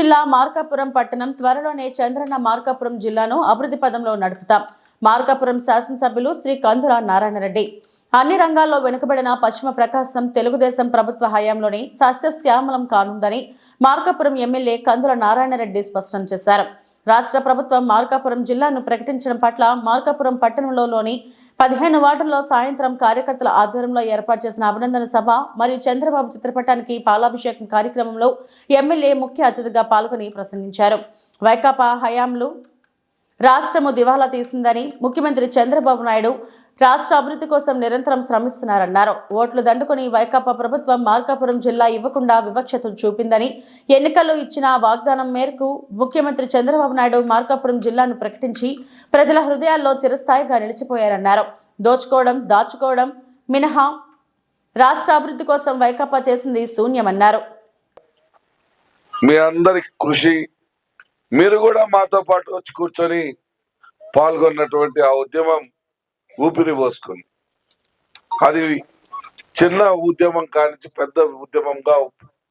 జిల్లా మార్కాపురం పట్టణం త్వరలోనే చంద్రన్న మార్కాపురం జిల్లాను అభివృద్ధి పదంలో నడుపుతాం. మార్కాపురం శాసనసభ్యులు శ్రీ కందుల నారాయణరెడ్డి. అన్ని రంగాల్లో వెనుకబడిన పశ్చిమ ప్రకాశం తెలుగుదేశం ప్రభుత్వ హయాంలోనే సస్యశ్యామలం కానుందని మార్కాపురం ఎమ్మెల్యే కందుల నారాయణరెడ్డి స్పష్టం చేశారు. రాష్ట్ర ప్రభుత్వం మార్కాపురం జిల్లాను ప్రకటించడం పట్ల మార్కాపురం పట్టణంలోని పదిహేను వార్డుల్లో సాయంత్రం కార్యకర్తల ఆధ్వర్యంలో ఏర్పాటు చేసిన అభినందన సభ మరియు చంద్రబాబు చిత్రపటానికి పాలాభిషేకం కార్యక్రమంలో ఎమ్మెల్యే ముఖ్య అతిథిగా పాల్గొని ప్రసంగించారు. వైకాపా హయాంలో రాష్ట్రము దివాలా తీసిందని ముఖ్యమంత్రి చంద్రబాబు నాయుడు రాష్ట్ర అభివృద్ధి కోసం నిరంతరం శ్రమిస్తున్నారన్నారు. ఓట్లు దండుకుని వైకాపా ప్రభుత్వం మార్కాపురం జిల్లా ఇవ్వకుండా వివక్షత చూపిందని ఎన్నికల్లో ఇచ్చిన వాగ్దానం మేరకు ముఖ్యమంత్రి చంద్రబాబు నాయుడు మార్కాపురం జిల్లాను ప్రకటించి ప్రజల హృదయాల్లో చిరస్థాయిగా నిలిచిపోయారన్నారు. దోచుకోవడం దాచుకోవడం మినహా రాష్ట్ర అభివృద్ధి కోసం వైకాపా చేసింది శూన్యమన్నారు. మీ అందరి కృషి మీరు కూడా మాతో పాటు వచ్చి కూర్చొని పాల్గొన్నటువంటి ఆ ఉద్యమం ఊపిరి పోసుకుంది. అది చిన్న ఉద్యమం కానించి పెద్ద ఉద్యమంగా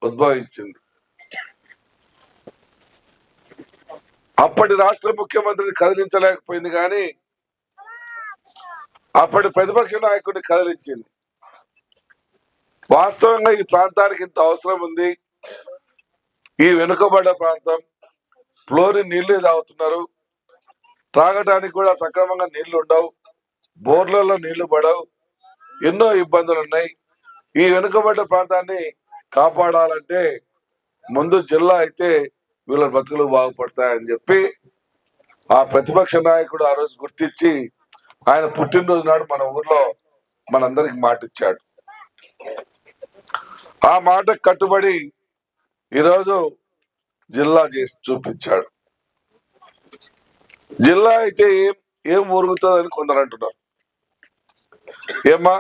ఉద్భవించింది. అప్పటి రాష్ట్ర ముఖ్యమంత్రిని కదిలించలేకపోయింది కానీ అప్పటి ప్రతిపక్ష నాయకుడిని కదిలించింది. వాస్తవంగా ఈ ప్రాంతానికి ఇంత అవసరం ఉంది. ఈ వెనుకబడ్డ ప్రాంతం ఫ్లోరిన్ నీళ్ళు తాగుతున్నారు. త్రాగటానికి కూడా సక్రమంగా నీళ్ళు ఉండవు. బోర్లలో నీళ్ళు పడవు. ఎన్నో ఇబ్బందులు ఉన్నాయి. ఈ వెనుకబడ్డ ప్రాంతాన్ని కాపాడాలంటే ముందు జిల్లా అయితే వీళ్ళ బతుకులు బాగుపడతాయని చెప్పి ఆ ప్రతిపక్ష నాయకుడు ఆ రోజు గుర్తించి ఆయన పుట్టినరోజు నాడు మన ఊర్లో మనందరికి మాట ఇచ్చాడు ఆ మాటకు కట్టుబడి ఈరోజు జిల్లా చేసి చూపించాడు. జిల్లా అయితే ఏం ఏం ఒరుగుతుందని కొందరు అంటున్నారు. ఏమా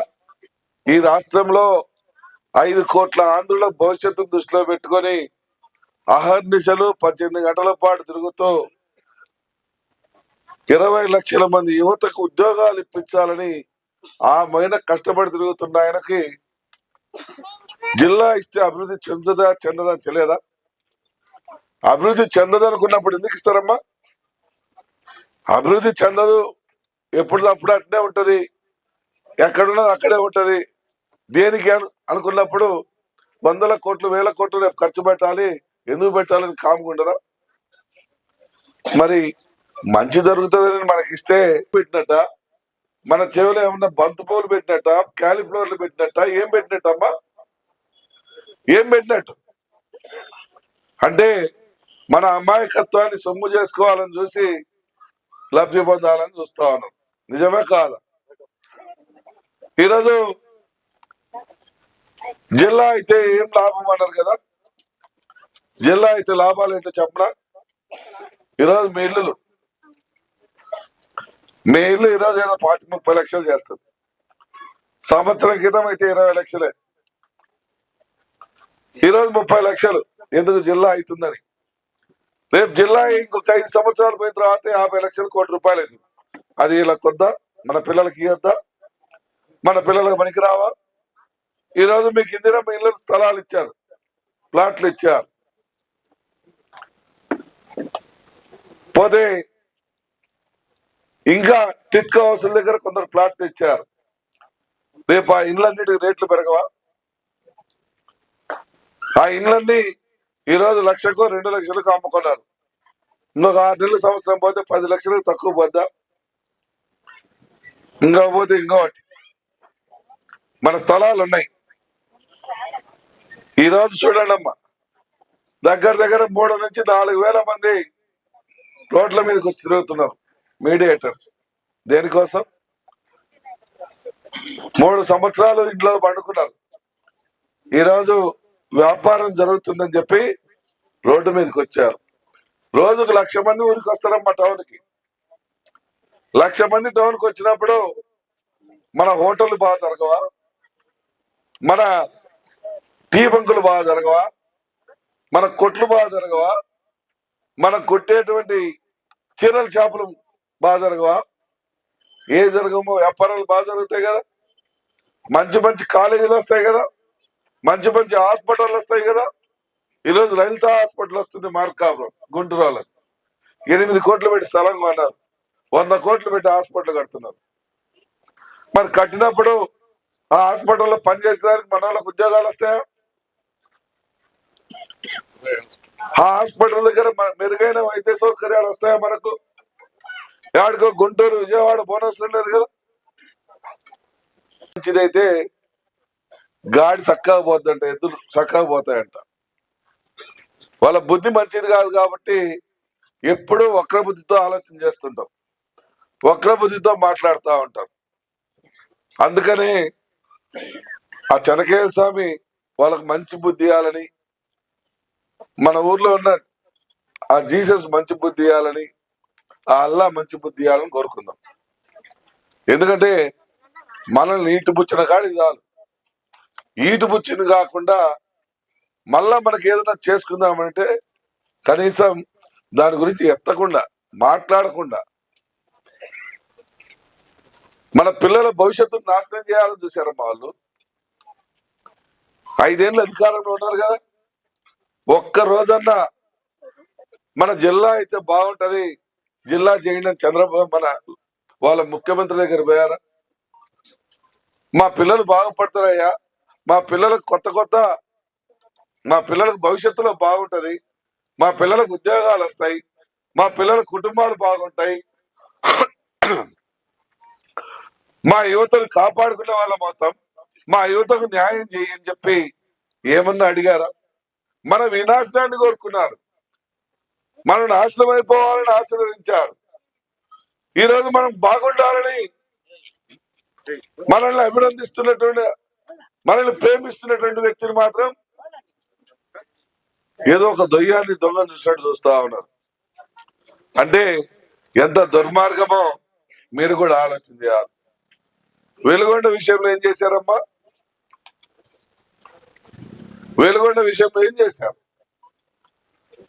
ఈ రాష్ట్రంలో ఐదు కోట్ల ఆంధ్రుల భవిష్యత్తు దృష్టిలో పెట్టుకొని అహర్నిశలు పద్దెనిమిది గంటల పాటు తిరుగుతూ ఇరవై లక్షల మంది యువతకు ఉద్యోగాలు ఇప్పించాలని ఆ మైన కష్టపడి తిరుగుతున్న ఆయనకి జిల్లా ఇస్తే అభివృద్ధి చెందుదా చెందదా తెలియదా? అభివృద్ధి చెందదనుకున్నప్పుడు ఎందుకు ఇస్తారమ్మా? అభివృద్ధి చెందదు. ఎప్పుడు అట్నే ఉంటుంది. ఎక్కడున్నది అక్కడే ఉంటుంది. దేనికి అనుకున్నప్పుడు వందల కోట్లు వేల కోట్లు రేపు ఖర్చు పెట్టాలి. ఎందుకు పెట్టాలని కాముకుంటారా మరి మంచి జరుగుతుందని మనకి ఇస్తే పెట్టినట్ట? మన చెవిలో ఏమన్నా బంతి పూలు పెట్టినట్ట? క్యాలిఫ్లవర్లు పెట్టినట్ట? ఏం పెట్టినట్టమ్మా? ఏం పెట్టినట్టు? అంటే మన అమాయకత్వాన్ని సొమ్ము చేసుకోవాలని చూసి లబ్ధి పొందాలని చూస్తా ఉన్నాం. నిజమే కాదు? ఈరోజు జిల్లా అయితే ఏం లాభం అన్నారు కదా? జిల్లా అయితే లాభాలు ఏంటో చెప్పరా ఈరోజు మీ ఇల్లులు. మీ ఇల్లు ఈరోజు ఏదో పాతి ముప్పై లక్షలు చేస్తుంది. సంవత్సరం క్రితం అయితే ఇరవై లక్షలే. ఈరోజు ముప్పై లక్షలు. ఎందుకు జిల్లా అవుతుందని? రేపు జిల్లా ఇంకొక ఐదు సంవత్సరాలు పోయిన తర్వాత యాభై లక్షల కోటి రూపాయలు అవుతుంది. అది ఇలా కొద్దా? మన పిల్లలకి ఇవ్వద్దా మన పిల్లలకు పనికిరావా? ఈరోజు మీకు ఇందిరమ్మ ఇళ్ళ స్థలాలు ఇచ్చారు. ప్లాట్లు ఇచ్చారు. పోతే ఇంకా టిట్కో హౌసుల దగ్గర కొందరు ప్లాట్లు ఇచ్చారు రేపు ఆ ఇండ్లన్నిటికి రేట్లు పెరగవా? ఆ ఇండ్లన్నీ ఈరోజు లక్షకు రెండు లక్షలకు అమ్ముకున్నారు. ఇంకొక ఆరు నెలల సంవత్సరం పోతే పది లక్షలకు తక్కువ పోద్దా? ఇంకా పోతే ఇంకొకటి మన స్థలాలు ఉన్నాయి. ఈ రోజు చూడండి అమ్మా దగ్గర దగ్గర మూడు నుంచి నాలుగు వేల మంది రోడ్ల మీదకి తిరుగుతున్నారు. మీడియేటర్స్. దేనికోసం? మూడు సంవత్సరాలు ఇంట్లో పండుకున్నారు. ఈరోజు వ్యాపారం జరుగుతుందని చెప్పి రోడ్డు మీదకి వచ్చారు. రోజుకు లక్ష మంది ఊరికి వస్తారమ్మా టౌన్కి. లక్ష మంది టౌన్కి వచ్చినప్పుడు మన హోటల్ బాగా జరగవా? మన టీ బంకులు బాగా జరగవా? మన కొట్లు బాగా జరగవా? మనం కొట్టేటువంటి చీరల చేపలు బాగా జరగవా? ఏ జరగమో వ్యాపారాలు బాగా జరుగుతాయి కదా. మంచి మంచి కాలేజీలు వస్తాయి కదా. మంచి మంచి హాస్పిటల్ వస్తాయి కదా. ఈరోజు లలిత హాస్పిటల్ వస్తుంది మార్కాపురం గుంటూరు వాళ్ళకి ఎనిమిది కోట్లు పెట్టి స్థలం కొన్నారు. వంద కోట్లు పెట్టి హాస్పిటల్ కడుతున్నారు. మరి కట్టినప్పుడు ఆ హాస్పిటల్లో పనిచేసేదానికి మన వాళ్ళకి ఉద్యోగాలు వస్తాయా? ఆ హాస్పిటల్ దగ్గర మెరుగైన వైద్య సౌకర్యాలు వస్తాయా మనకు? ఎక్కడికో గుంటూరు విజయవాడ బోనస్ ఉండదు కదా. మంచిదైతే గాడి చక్కగా పోద్దంట ఎద్దులు చక్కగా పోతాయంట. వాళ్ళ బుద్ధి మంచిది కాదు కాబట్టి ఎప్పుడూ వక్ర బుద్ధితో ఆలోచన చేస్తుంటాం. వక్ర బుద్ధితో మాట్లాడుతూ ఉంటాం. అందుకనే ఆ చెనకేల స్వామి వాళ్ళకి మంచి బుద్ధి ఇవ్వాలని మన ఊర్లో ఉన్న ఆ జీసస్ మంచి బుద్ధి ఇవ్వాలని ఆ అల్లా మంచి బుద్ధి ఇవ్వాలని కోరుకుందాం. ఎందుకంటే మనల్ని నీటి బుచ్చిన కాడి చాలు. ఈటు బుచ్చింది కాకుండా మళ్ళా మనకి ఏదైనా చేసుకుందామంటే కనీసం దాని గురించి ఎత్తకుండా మాట్లాడకుండా మన పిల్లల భవిష్యత్తును నాశనం చేయాలని చూసారమ్మా వాళ్ళు. ఐదేళ్ళు అధికారంలో ఉన్నారు కదా. ఒక్క రోజన్నా మన జిల్లా అయితే బాగుంటది. జిల్లా చేయండి చంద్రబాబు మన వాళ్ళ ముఖ్యమంత్రి దగ్గర పోయారా? మా పిల్లలు బాగుపడతారయ్యా. మా పిల్లలకు కొత్త కొత్త మా పిల్లలకు భవిష్యత్తులో బాగుంటుంది మా పిల్లలకు ఉద్యోగాలు వస్తాయి మా పిల్లల కుటుంబాలు బాగుంటాయి. మా యువతను కాపాడుకునే వాళ్ళ మొత్తం మా యువతకు న్యాయం చేయని చెప్పి ఏమన్నా అడిగారా? మన వినాశనాన్ని కోరుకున్నారు. మనం నాశనం అయిపోవాలని ఆశీర్వదించారు. ఈ రోజు మనం బాగుండాలని మనల్ని అభినందిస్తున్నటువంటి మనల్ని ప్రేమిస్తున్నటువంటి వ్యక్తిని మాత్రం ఏదో ఒక దొయ్యాన్ని దొంగ చూసినట్టు చూస్తా ఉన్నారు. అంటే ఎంత దుర్మార్గమో మీరు కూడా ఆలోచన చేయాలి వెలుగొండ విషయంలో ఏం చేశారమ్మా? వెలుగొండ విషయంలో ఏం చేశారు?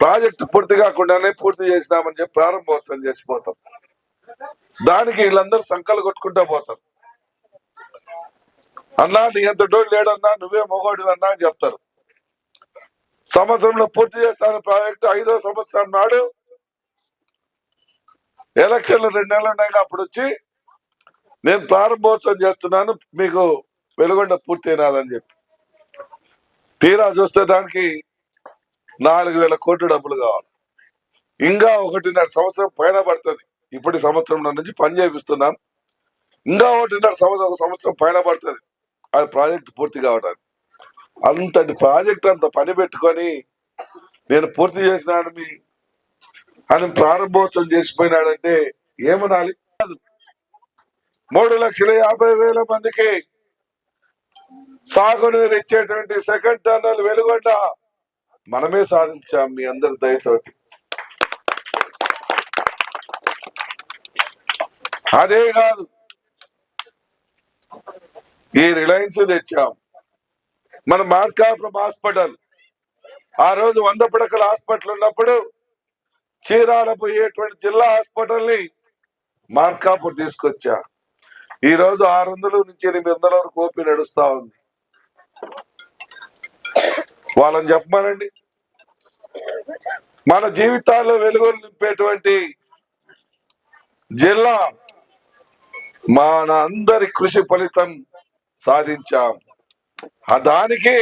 ప్రాజెక్టు పూర్తి కాకుండానే పూర్తి చేసినామని చెప్పి ప్రారంభోత్సవం చేసిపోతాం దానికి వీళ్ళందరూ సంకలు కొట్టుకుంటా పోతారు అన్నా నీ ఎంత డోళ్ళు లేడన్నా నువ్వే మొగోడు అన్నా అని చెప్తారు. సంవత్సరంలో పూర్తి చేస్తాను ప్రాజెక్టు ఐదో సంవత్సరం నాడు ఎలక్షన్లు రెండు నెలలు ఉన్నాయి అప్పుడు వచ్చి నేను ప్రారంభోత్సవం చేస్తున్నాను మీకు వెలుగొండ పూర్తయినాదని చెప్పి. తీరా చూస్తే దానికి నాలుగు వేల కోట్ల డబ్బులు కావాలి. ఇంకా ఒకటిన్నర సంవత్సరం పైన పడుతుంది. ఇప్పటి సంవత్సరం నుంచి పని చేపిస్తున్నాం ఇంకా ఒకటిన్నర సంవత్సరం ఒక సంవత్సరం పైన పడుతుంది. అది ప్రాజెక్ట్ పూర్తి కావడానికి. అంతటి ప్రాజెక్ట్ అంత పని పెట్టుకొని నేను పూర్తి చేసినాడు మీ అని ప్రారంభోత్సవం చేసిపోయినాడంటే ఏమనాలి? మూడు లక్షల యాభై వేల మందికి సాగునీరు ఇచ్చేటువంటి సెకండ్ టర్నల్ వెలుగొండ మనమే సాధించాం మీ అందరి దయతోటి. అదే కాదు. ఈ రిలయన్స్ తెచ్చాం. మన మార్కాపురం హాస్పిటల్. ఆ రోజు వంద పడకల హాస్పిటల్ ఉన్నప్పుడు చీరాల పోయేటువంటి జిల్లా హాస్పిటల్ని మార్కాపూర్ తీసుకొచ్చా. ఈ రోజు ఆరు వందల నుంచి ఎనిమిది వందల వరకు ఓపీ నడుస్తా ఉంది. వాళ్ళని చెప్పమానండి. మన జీవితాల్లో వెలుగులు నింపేటువంటి జిల్లా మన అందరి కృషి ఫలితం సాధించాం. ఆ దానికి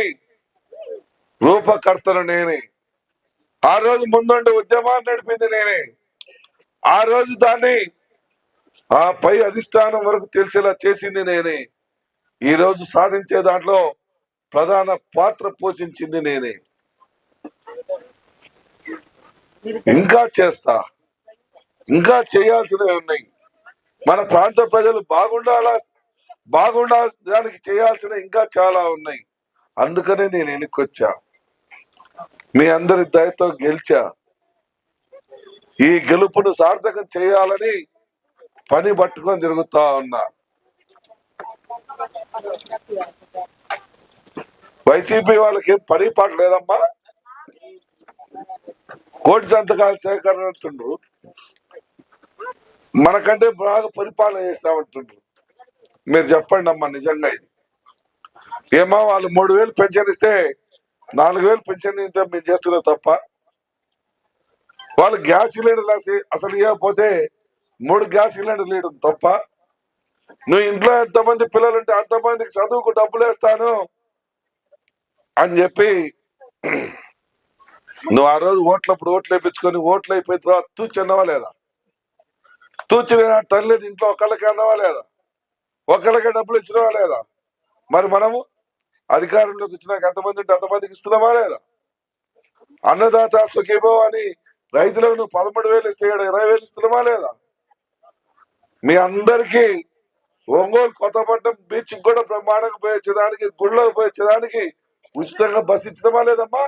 రూపకర్తను నేనే. ఆ రోజు ముందుండి ఉద్యమాన్ని నడిపింది నేనే. ఆ రోజు దాన్ని ఆ పై అధిష్టానం వరకు తెలిసేలా చేసింది నేనే. ఈ రోజు సాధించే దాంట్లో ప్రధాన పాత్ర పోషించింది నేనే. ఇంకా చేస్తా. ఇంకా చేయాల్సినవి ఉన్నాయి. మన ప్రాంత ప్రజలు బాగుండాలా? బాగుండడానికి చేయాల్సిన ఇంకా చాలా ఉన్నాయి. అందుకనే నేను వెనుకొచ్చా మీ అందరి దయతో గెలిచా. ఈ గెలుపును సార్థకం చేయాలని పని పట్టుకొని తిరుగుతా ఉన్నా. వైసీపీ వాళ్ళకి ఏం పని పాట లేదమ్మా? కోటి సంతకాలు సేకరణ అంటుండ్రు మనకంటే బాగా పరిపాలన చేస్తామంటుండ్రు. మీరు చెప్పండి అమ్మా నిజంగా ఇది. ఏమో వాళ్ళు మూడు వేలు పెన్షన్ ఇస్తే నాలుగు వేలు పెన్షన్ ఇస్తే మేము చేస్తున్నారు తప్ప. వాళ్ళు గ్యాస్ సిలిండర్ అసలు- అసలు ఇవ్వకపోతే మూడు గ్యాస్ సిలిండర్లు ఇవ్వడం తప్ప. నువ్వు ఇంట్లో ఎంతమంది పిల్లలు ఉంటే అంతమందికి చదువుకు డబ్బులు వేస్తాను అని చెప్పి నువ్వు ఆ రోజు ఓట్లప్పుడు ఓట్లు వేయించుకొని ఓట్లు అయిపోయిన తర్వాత తూచి అన్నవా లేదా తూచి తల్లి ఇంట్లో ఒకళ్ళకి అన్నవా లేదా ఒకళ్ళకే డబ్బులు ఇచ్చినావా లేదా? మరి మనము అధికారంలోకి వచ్చినాక ఎంతమంది ఉంటే అంతమందికి ఇస్తున్నావా లేదా? అన్నదాత సుఖీభో అని రైతులకు నువ్వు పదమూడు వేలు ఇస్తే ఇరవై వేలు ఇస్తున్నావా లేదా? మీ అందరికీ ఒంగోలు కొత్తపట్నం బీచ్ కూడా బ్రహ్మాండంగా పోయొచ్చేదానికి గుళ్ళకు పోయొచ్చేదానికి ఉచితంగా బస్సు ఇచ్చినమా లేదమ్మా?